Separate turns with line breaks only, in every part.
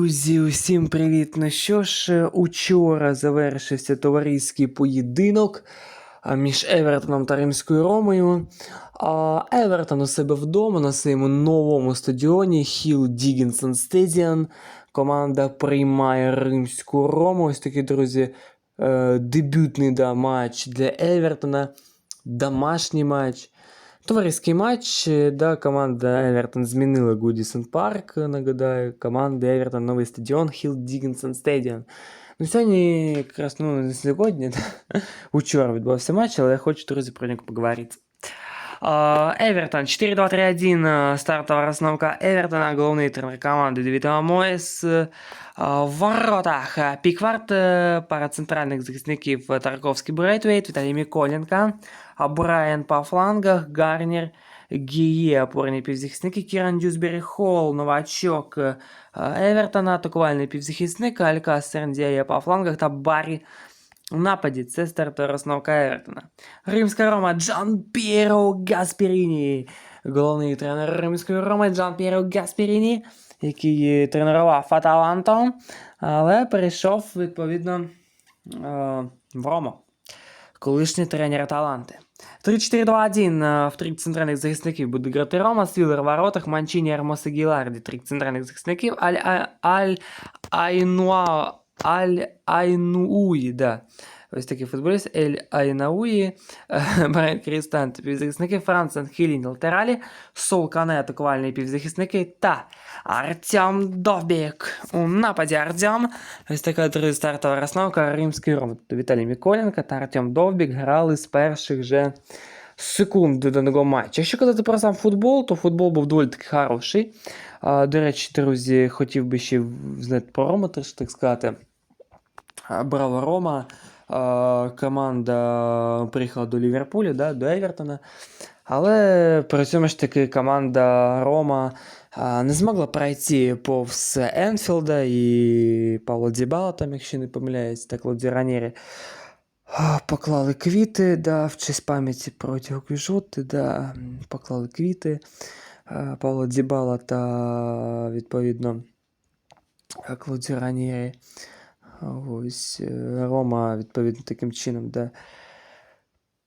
Друзі, усім привіт! Ну що ж, е, учора завершився товариський поєдинок між Евертоном та Римською Ромою. А Евертон у себе вдома на своєму новому стадіоні Hill Dickinson Stadium. Команда приймає Римську Рому. Ось такий, друзі, е, дебютний да, матч для Евертона. Домашній матч. Товариський матч, е, да, команда Евертон змінила Гудісон Парк, нагадаю, команда Евертон новий стадіон Hill Dickinson Stadium. Ну, сьогодні, якраз, ну, не сьогодні, да, учора відбувався матч, але я хочу, друзі, про нього поговорити. А, Евертон 4-2-3-1 а, стартова розстановка Евертона, головний тренер команди Девід Моєс. А, В воротах а, Пікварт, е, пара центральних захисників е, Тарковський Брейтвейт, Віталій Міколенко, а Брайан по флангах, Гарнір, Гіє, опорні півзахисники, Кіран Дюсбері Холл, новачок е, Евертона, атакувальний півзахисник, Алька Серндіє по флангах та Баррі у нападі. Це стартова розстановка Евертона. Римська Рома Джан П'єро Гасперіні. Головний тренер Римської Роми Джан П'єро Гасперіні, який тренував Аталанту, але перейшов відповідно е, в Рому. Колишній тренер Аталанти. 3-4-2-1 е, в три центральних захисників буде грати Рома, Свілер в воротах, Манчині, Ермоса Гіларді, три центральних захисників, Аль, Аль, Аль Айнуа, Аль Айнуї, да. Ось такий футболіст, Ель Айнауї, Крістант, півзахисники, Франсен Хілін, латералі, Сол Кане, атакувальні півзахисники та Артем Довбік. У нападі Артем. Ось така друга стартова розстановка римської Роми. Тобто Віталій Міколенко та Артем Довбік грали з перших же секунд до даного матчу. Якщо казати про сам футбол, то футбол був доволі таки хороший. До речі, друзі, хотів би ще знати про Рому, так сказати. А, Браво Рома. А, Команда приїхала до Ліверпуля, да, до Евертона. Але при цьому ж таки команда Рома а, не змогла пройти повз Енфілда і Павло Дібала, там, якщо не помиляюсь, так Лоді Ранєрі. А, Поклали квіти, да, в честь пам'яті про Тіго Квіжоти, да, поклали квіти. А, Павло Дібала та відповідно Клоді Ранєрі. Ось е, Рома, відповідно, таким чином, да,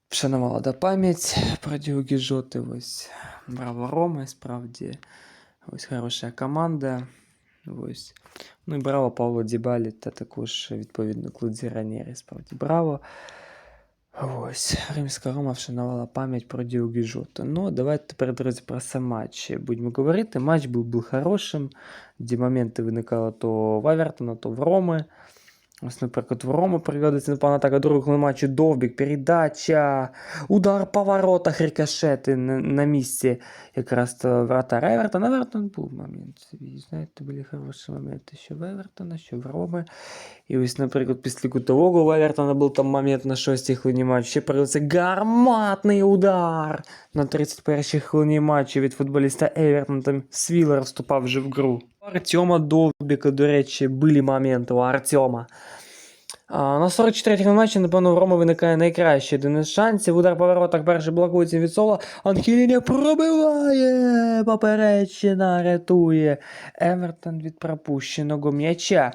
вшанувала да, пам'ять про Діго Гіжоти. Ось браво Рома, справді. Ось хороша команда. Ось. Ну і браво Павло Дібалі та також, відповідно, Клуді Ранєрі. Справді браво. Ось. Римська Рома вшанувала пам'ять про Діо Гіжоту. Ну, давайте тепер, друзі, про сам матч будемо говорити. Матч був, був хорошим, де моменти виникали то в Авертона, то в Роми. Ось, наприклад, в Рому приводиться непогана атака другого матчу Довбік, передача, удар по воротах, рикошети на, на місці якраз вратар Евертона. Евертон був момент. Знаєте, були хороші моменти, що в Евертона, що в Роми. І ось, наприклад, після кутового в Евертона був там момент на 6-й хвилині матчу. Ще приводиться гарматний удар на 31-й хвилині матчу від футболіста Евертона. Там Свілер вступав вже в гру. Артема Довбіка, до речі, були моменти у Артема. На 44-й матчі, напевно, у Рома виникає найкраще один із шансів. Удар по воротах перший блокується від Сола. Анхеліні пробиває. Поперечина рятує. Евертон від пропущеного м'яча.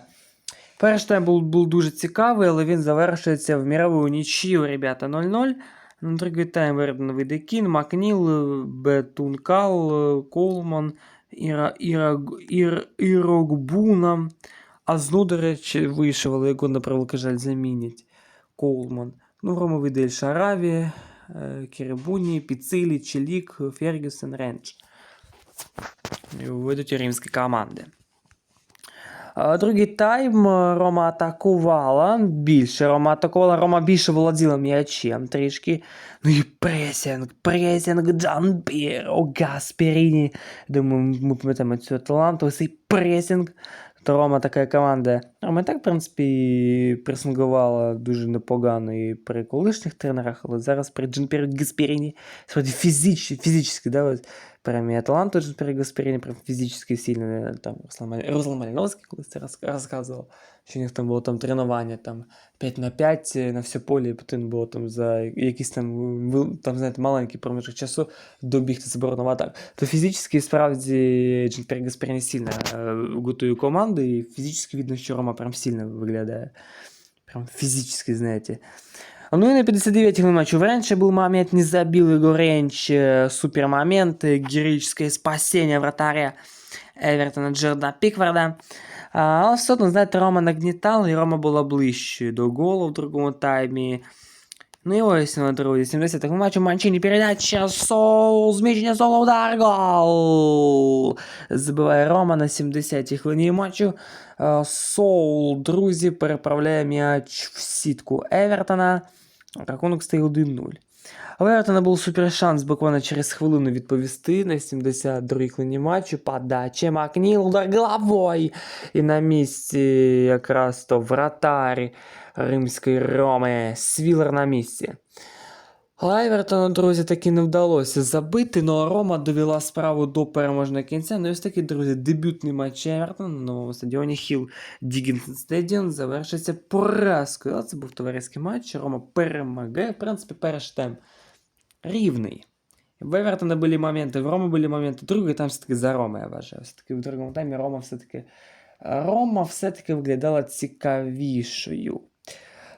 Перший тайм був, був дуже цікавий, але він завершується в мірову нічию, ребята, 0-0. На другий тайм вийде Кін, Макніл, Бетункал, Колман, Іра, Іра, Ір, Ірокбуна. А зну, до речі, але його на превеликий жаль замінять. Коулман. Ну, в Рома вийде Шараві, е, Керебуні, Піцилі, Челік, Фергюсен, Ренч. Вийдуть римські команди. А, Другий тайм е, Рома атакувала. Більше Рома атакувала. Рома більше володіла м'ячем трішки. Ну і пресінг, пресінг, Джан Піро, Гасперіні. Думаю, ми пам'ятаємо цю таланту. Ось цей пресінг. То Рома така команда. Рома так, в принципі, пресингувала дуже непогано і при колишніх тренерах, але зараз при Джан Піро Гасперіні справді фізично, фізично, да, ось, прям і Аталанту Джемпері прям фізично сильно, там Руслан, Мал- Руслан Маліновський колись це розказував, у них там було там тренування там 5 на 5 на все поле, і потрібно було там за якийсь там, вил- там знаєте, маленький проміжок часу добігти заборону атак. То фізично справді Гасперіні сильно е, готує команду, і фізично видно, що Рома прям сильно виглядає. Прям физически, знаете. Ну и на 59 матче в Ренче был момент, не забил Егор Ренч, э, супер момент, э, героическое спасение вратаря Евертона Джерда Пікварда. А, Але все одно, знаєте, Рома нагнітав, і Рома була ближче до голу в другому таймі. Ну і ось на друзі, 70 го матчу Манчині передача, Соул, зміщення Соул, удар, гол! Забиває Рома на 70-й хвилині матчу. Е, Соул, друзі, переправляє м'яч в сітку Евертона. Рахунок стає 1-0. Вертона був супер шанс буквально через хвилину відповісти на 72-й хвилині матчу. Подача Макніл, удар головою. І на місці якраз то вратар римської Роми. Свілер на місці. Але Евертону, друзі, таки не вдалося забити, ну а Рома довела справу до переможного кінця. Ну і ось такий, друзі, дебютний матч Евертона на новому стадіоні Хіл Дігінсон Стадіон завершиться поразкою. Але це був товариський матч. Рома перемагає. В принципі, перший тайм рівний. В Евертона були моменти, в Роми були моменти. Другий там все-таки за Рома, я вважаю. Все-таки в другому таймі Рома все-таки. Рома все-таки виглядала цікавішою.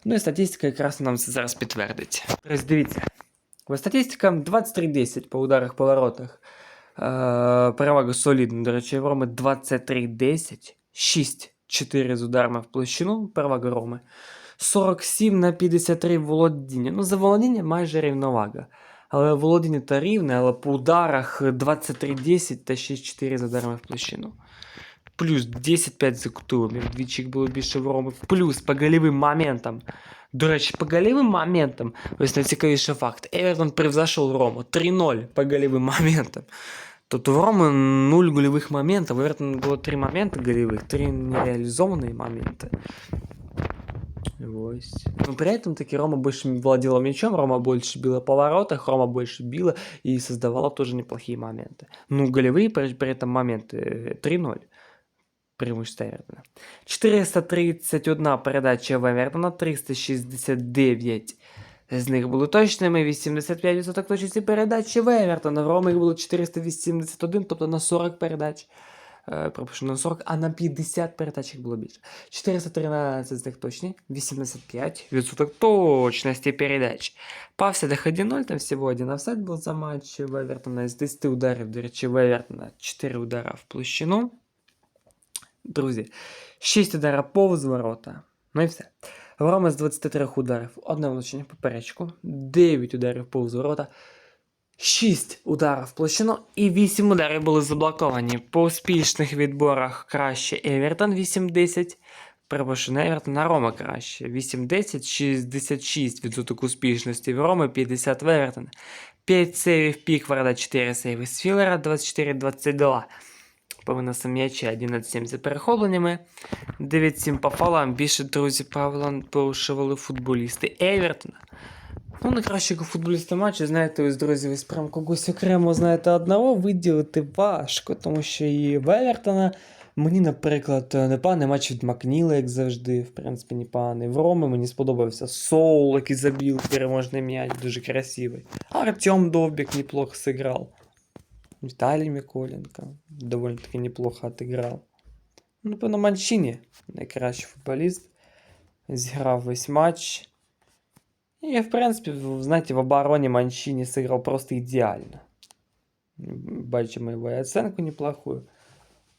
Ну і статистика якраз нам це зараз підтвердить. Дивіться. Бо статистика 23-10 по ударах по воротах. Е, перевага солідна. До речі, в Роми 23-10, 6-4 з ударами в площину. Перевага Роми. 47 на 53 володіння. Ну, за володіння майже рівновага. Але володіння та рівне, але по ударах 23-10 та 6-4 з ударами в площину. Плюс 10-5 за кутовими. Вдвічі їх було більше в Роми. Плюс по голевим моментам. До речі, по голевим моментам, ось найцікавіший факт. Евертон превзошел Рому 3-0 по голевим моментам. Тобто в Роми 0 голевых моментов. У Евертона було 3 моменти голевых, 3 нереализованные моменты. Ось. Но при этом таки Рома больше владела мячом, Рома больше била по воротах, Рома больше била и создавала тоже неплохие моменты. Ну, голевые при, при этом моменты э, 3-0 Преимущество Евертона. 431 передача в Евертона, 369 з них були точними, 85% точності передачі в Евертона. В Роми їх було 481, тобто на 40 передач. Е, Пропущено на 40, а на 50 передач їх було більше. 413 з них точні, 85% точності передач. Пався до 1-0, там всього один офсайд був за матч в Евертона. З 10 ударів, до речі, в Евертона 4 удара в площину. Друзі, 6 ударів повз ворота. Ну і все. В з 23 ударів одне влучення поперечку, 9 ударів повз ворота, 6 ударів площину і 8 ударів були заблоковані. По успішних відборах краще Евертон 8-10. Перепрошую, Евертон на Рома краще. 8-10, 66% успішності в Роми, 50 в Евертона. 5 сейвів Пікварда, 4 сейви з Філера, 24-22 по виносам м'яча 11-7 за перехопленнями, 9-7 по фалам. Більше друзі Павла порушували футболісти Евертона. Ну, найкращого футболіста матчу, знаєте, ось, друзі, ось прям когось окремо, знаєте, одного виділити важко, тому що і в Евертона мені, наприклад, непоганий матч від Макніла, як завжди, в принципі, непоганий. В Роми мені сподобався Соул, який забив переможний м'яч, дуже красивий. Артем Довбик неплохо сыграл. Виталий Миколенко довольно-таки неплохо отыграл. Ну, напевно, Манчині, найкращий футболіст. Зіграв весь матч. І, в принципі, в- знаєте, в обороні Манчині сыграл просто ідеально. Бачимо його і оценку неплохую.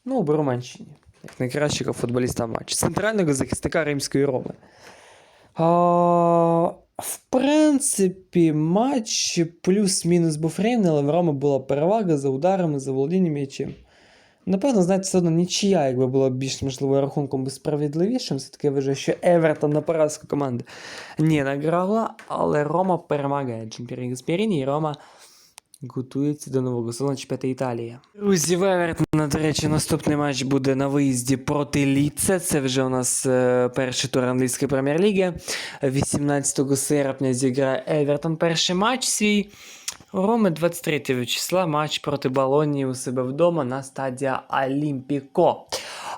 Ну, беру Манчині. Як найкращого футболіста матчу. Центрального захисника Римської Роми. А, в принципі, матч плюс-мінус був рівний, але в Роми була перевага за ударами, за володінням м'ячем. Напевно, знаєте, все одно нічия, якби була більш можливо рахунком справедливішим. Все-таки вважаю, що Евертон на поразку команди не награла, але Рома перемагає Джемпірі Гасперіні, і Рома готується до нового сезону чемпіонату Італії. Друзі, в до речі, наступний матч буде на виїзді проти Ліце. Це вже у нас е, перший тур англійської прем'єр-ліги. 18 серпня зіграє Евертон перший матч свій. Роми 23 числа матч проти Болонії у себе вдома на стадія Олімпіко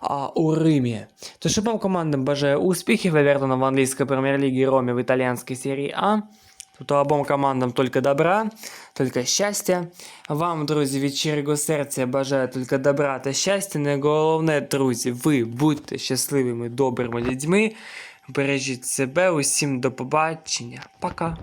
а, у Римі. Тож обом командам бажаю успіхів. Евертону в англійській прем'єр-лігі Ромі в італійській серії А. Тут обом командам только добра, только щастя. Вам, друзі, від щирого серця бажаю тільки добра та щастя. Найголовне, друзі, ви будьте щасливими, добрими людьми. Бережіть себе, усім до побачення. Пока.